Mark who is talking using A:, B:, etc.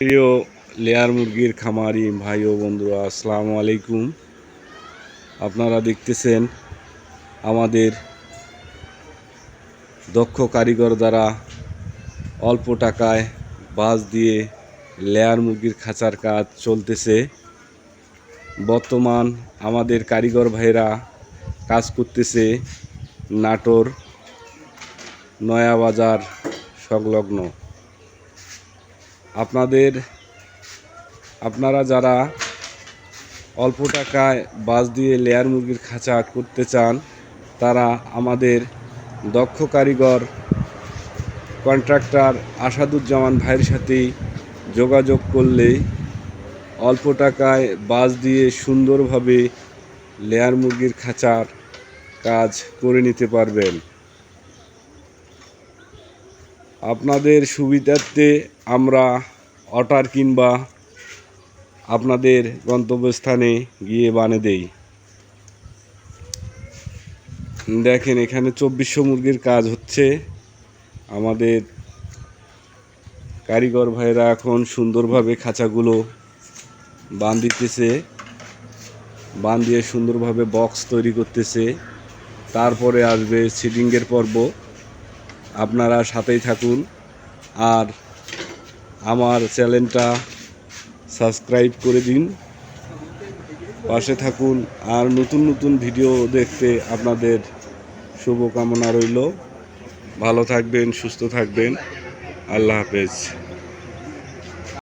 A: প্রিয় লেয়ার মুরগির খামারি ভাই ও বন্ধুরা, আসসালামু আলাইকুম। আপনারা দেখতেছেন আমাদের দক্ষ কারিগর দ্বারা অল্প টাকায় বাঁশ দিয়ে লেয়ার মুরগির খাঁচার কাজ চলতেছে। বর্তমান আমাদের কারিগর ভাইরা কাজ করতেছে নাটোর নয়াবাজার সংলগ্ন। আপনাদের, আপনারা যারা অল্প টাকায় বাস দিয়ে লেয়ার মুরগির খাঁচা করতে চান, তারা আমাদের দক্ষ কারিগর কন্ট্রাক্টর আসাদুজ্জামান ভাইয়ের সাথেই যোগাযোগ করলে অল্প টাকায় বাস দিয়ে সুন্দরভাবে লেয়ার মুরগির খাঁচার কাজ করে নিতে পারবেন। আপনাদের সুবিধার্থে আমরা অর্ডার কিংবা আপনাদের গন্তব্যস্থানে গিয়ে বানিয়ে দেই। দেখেন, এখানে চব্বিশশো মুরগির কাজ হচ্ছে। আমাদের কারিগর ভাইরা এখন সুন্দরভাবে খাঁচাগুলো বান দিতেছে, বান দিয়ে সুন্দরভাবে বক্স তৈরি করতেছে। তারপরে আসবে সিডিংয়ের পর্ব। আপনারা সাথেই থাকুন। আর আমার চ্যানেলটা সাবস্ক্রাইব করে দিন। পাশে থাকুন। আর নতুন নতুন ভিডিও দেখতে আপনাদের শুভকামনা রইল। ভালো থাকবেন, সুস্থ থাকবেন। আল্লাহ হাফেজ।